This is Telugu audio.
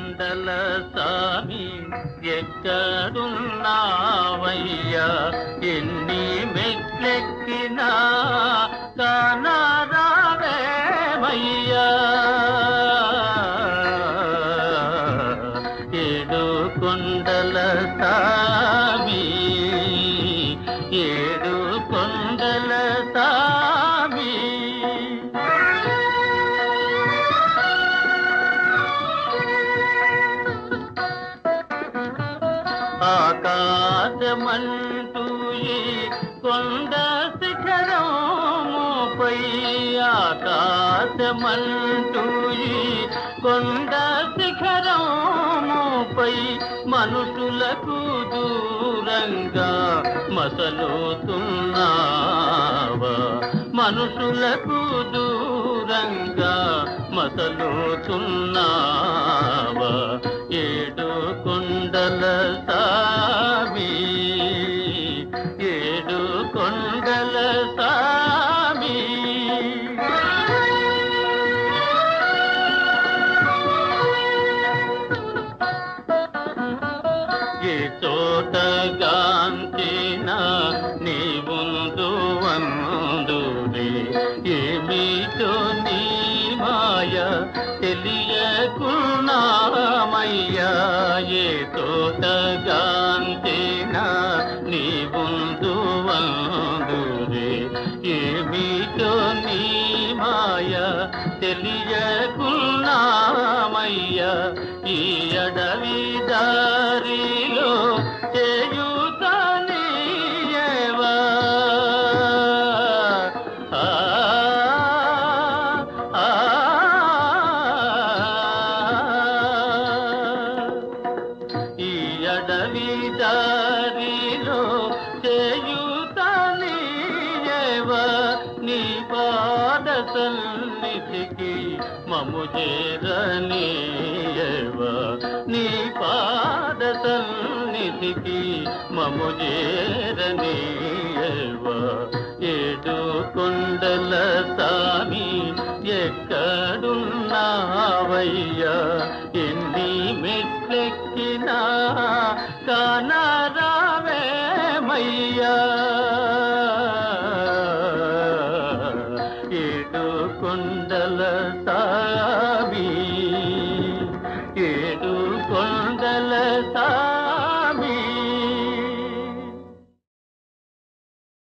మండల సామి ఎక్కడున్నావయ్యా ఎన్ని మెట్లెక్కినా కానరావేవయ్యా ఏడు కొండల సామి ఏడు కొండల సామి ఆకాశమంటూ ఈ కొండ శిఖరముపై ఆకాశమంటూ ఈ కొండ శిఖరముపై మనుషులకు దూరంగా మసలుతున్నావా. మనుషులకు దూరంగా మసలుతున్నావా. ఏడు గాంచిన నీ ముందు ఏమిటో నీ మాయ తెలియకున్నామయ్యా. ఏ తోట గాంచిన నీ ముందు వందురే ఏమిటో నీ మాయ తెలియకున్నామయ్యా. ఈ అడవి సన్నిధికి మము చేరనీయవ. నీ పాద సన్నిధికి మము చేరనీయవ. ఏడు కొండల సామి ఎక్కడున్నావయ్యా? ఎన్ని మెట్లెక్కినా కానరావేమయ్యా? కొండల తావి ఏడు కొండల తా